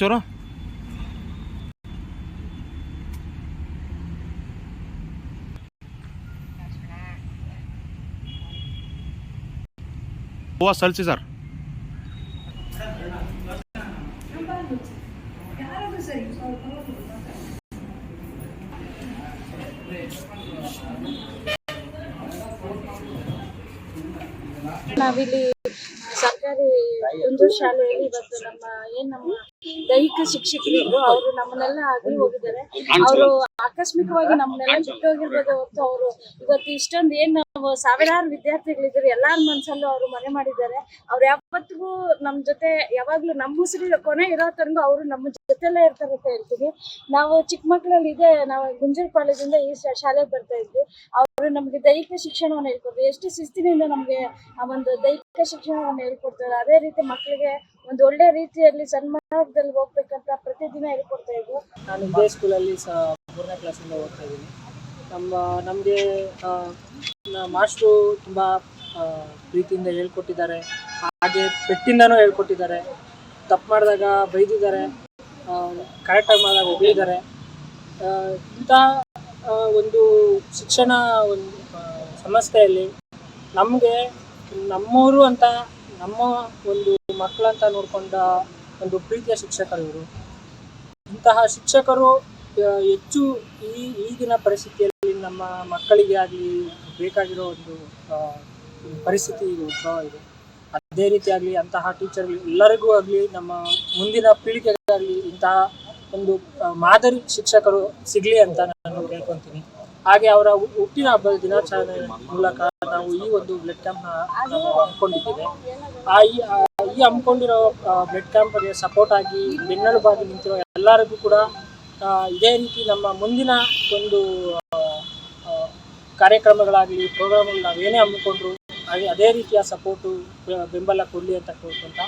ಒಂಚೂರು ಹೂವು ಸಲ್ಸಿ ಸರ್ ನಾವಿಲ್ಲಿ ಸರ್ಕಾರಿ ಒಂದು ಶಾಲೆಯಲ್ಲಿ ಇವತ್ತು ನಮ್ಮ ಏನ್ ನಮ್ಮ ದೈಹಿಕ ಶಿಕ್ಷಕರಿದ್ರು ಅವರು ನಮ್ಮನ್ನೆಲ್ಲ ಅಗಲಿ ಹೋಗಿದ್ದಾರೆ. ಅವರು ಆಕಸ್ಮಿಕವಾಗಿ ನಮ್ಮನ್ನೆಲ್ಲ ಬಿಟ್ಟು ಹೋಗಿರ್ಬೋದು ಅವರು ಇವತ್ತು ಇಷ್ಟೊಂದು ಏನ್ ಸಾವಿರಾರು ವಿದ್ಯಾರ್ಥಿಗಳಿದ್ರು ಎಲ್ಲಾರ ಮನ್ಸಲ್ಲೂ ಅವರು ಮನೆ ಮಾಡಿದ್ದಾರೆ. ಅವ್ರು ಯಾವತ್ತಿಗೂ ನಮ್ ಜೊತೆ, ಯಾವಾಗ್ಲೂ ನಮ್ಮ ಉಸಿರು ಕೊನೆ ಇರೋ ತನಕ ಅವರು ನಮ್ಮ ಜೊತೆಲೇ ಇರ್ತಾರೆ ಅಂತ ಹೇಳ್ತೀವಿ ನಾವು ಚಿಕ್ಕ ಮಕ್ಕಳಲ್ಲಿ ಇದೆ ನಾವು ಗುಂಜೂರು ಕಾಲೇಜಿಂದ ಈ ಶಾಲೆಗೆ ಬರ್ತಾ ಇದ್ವಿ. ಅವರು ನಮಗೆ ದೈಹಿಕ ಶಿಕ್ಷಣವನ್ನು ಹೇಳ್ಕೊಡ್ತಾರೆ. ಎಷ್ಟು ಶಿಸ್ತಿನಿಂದ ನಮಗೆ ಆ ಒಂದು ದೈಹಿಕ ಶಿಕ್ಷಣವನ್ನು ಹೇಳ್ಕೊಡ್ತಾರೆ. ಅದೇ ರೀತಿ ಮಕ್ಕಳಿಗೆ ಒಂದು ಒಳ್ಳೆ ರೀತಿಯಲ್ಲಿ ಸನ್ಮಾರ್ಗದಲ್ಲಿ ಹೋಗ್ಬೇಕಂತ ಪ್ರತಿದಿನ ಹೇಳ್ಕೊಡ್ತಾ ಇದ್ವಿ. ನಾನು ಇದೇ ಸ್ಕೂಲಲ್ಲಿ ಸಹ ಮೂರನೇ ಕ್ಲಾಸಿಂದ ಓದ್ತಾ ಇದ್ದೀನಿ. ನಮ್ಮ, ನಮಗೆ ಮಾಸ್ಟ್ರು ತುಂಬ ಪ್ರೀತಿಯಿಂದ ಹೇಳ್ಕೊಟ್ಟಿದ್ದಾರೆ. ಹಾಗೆ ಪೆಟ್ಟಿಂದನೂ ಹೇಳ್ಕೊಟ್ಟಿದ್ದಾರೆ. ತಪ್ಪು ಮಾಡಿದಾಗ ಬೈದಿದ್ದಾರೆ. ಕರೆಕ್ಟಾಗಿ ಮಾಡಿದಾಗ ಹೊಗಳಿದ್ದಾರೆ ಇಂಥ ಒಂದು ಶಿಕ್ಷಣ ಒಂದು ಸಂಸ್ಥೆಯಲ್ಲಿ ನಮಗೆ ನಮ್ಮವರು ಅಂತ, ನಮ್ಮ ಒಂದು ಮಕ್ಕಳಂತ ನೋಡಿಕೊಂಡ ಒಂದು ಪ್ರೀತಿಯ ಶಿಕ್ಷಕರು ಇವರು. ಇಂತಹ ಶಿಕ್ಷಕರು ಹೆಚ್ಚು ಈ ಈಗಿನ ಪರಿಸ್ಥಿತಿಯಲ್ಲಿ ನಮ್ಮ ಮಕ್ಕಳಿಗೆ ಆಗಲಿ ಬೇಕಾಗಿರೋ ಒಂದು ಪರಿಸ್ಥಿತಿ ಈಗ ಉದ್ಭವ ಇದೆ. ಅದೇ ರೀತಿಯಾಗಲಿ ಅಂತಹ ಟೀಚರ್ಗಳು ಎಲ್ಲರಿಗೂ ಆಗಲಿ ನಮ್ಮ ಮುಂದಿನ ಪೀಳಿಗೆಗಾಗಲಿ ಇಂತಹ ಒಂದು ಮಾದರಿ ಶಿಕ್ಷಕರು ಸಿಗಲಿ ಅಂತ ನಾನು ಕೇಳ್ಕೊತೀನಿ ಹಾಗೆ ಅವರ ಹುಟ್ಟಿನ ಹಬ್ಬದ ದಿನಾಚರಣೆ ಮೂಲಕ ನಾವು ಈ ಒಂದು ಬ್ಲಡ್ ಕ್ಯಾಂಪ್ನ ಹಮ್ಮಿಕೊಂಡಿದ್ದೇವೆ. ಆ, ಈ ಹಮ್ಮಿಕೊಂಡಿರೋ ಬ್ಲಡ್ ಕ್ಯಾಂಪ್ಗೆ ಸಪೋರ್ಟ್ ಆಗಿ ಬೆನ್ನೆಲುಬಾಗಿ ನಿಂತಿರೋ ಎಲ್ಲರಿಗೂ ಕೂಡ ಇದೇ ರೀತಿ ನಮ್ಮ ಮುಂದಿನ ಒಂದು ಕಾರ್ಯಕ್ರಮಗಳಾಗಲಿ ಪ್ರೋಗ್ರಾಮ್ಗಳು ಏನೇ ಹಮ್ಮಿಕೊಂಡ್ರು ಹಾಗೆ ಅದೇ ರೀತಿಯ ಸಪೋರ್ಟು ಬೆಂಬಲ ಕೊಡಲಿ ಅಂತ ಕೇಳ್ಕೊಂತ